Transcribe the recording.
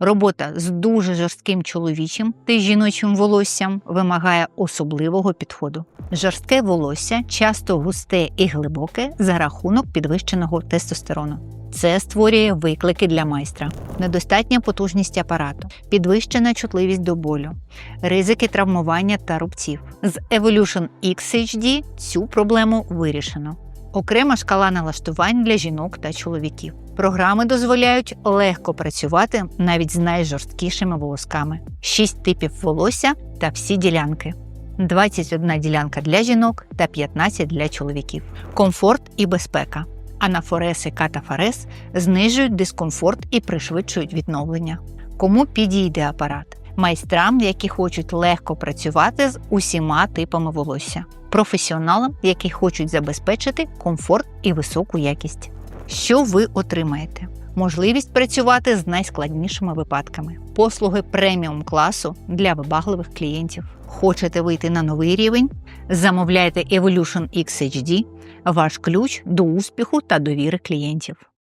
Робота з дуже жорстким чоловічим та жіночим волоссям вимагає особливого підходу. Жорстке волосся часто густе і глибоке за рахунок підвищеного тестостерону. Це створює виклики для майстра, недостатня потужність апарату, підвищена чутливість до болю, ризики травмування та рубців. З Evolution X HD цю проблему вирішено. Окрема шкала налаштувань для жінок та чоловіків. Програми дозволяють легко працювати навіть з найжорсткішими волосками: 6 типів волосся та всі ділянки. 21 ділянка для жінок та 15 для чоловіків. Комфорт і безпека. Анафорез і катафорез знижують дискомфорт і пришвидшують відновлення. Кому підійде апарат? Майстрам, які хочуть легко працювати з усіма типами волосся, професіоналам, які хочуть забезпечити комфорт і високу якість. Що ви отримаєте? Можливість працювати з найскладнішими випадками, послуги преміум класу для вибагливих клієнтів. Хочете вийти на новий рівень? Замовляйте Evolution XHD HD – ваш ключ до успіху та довіри клієнтів.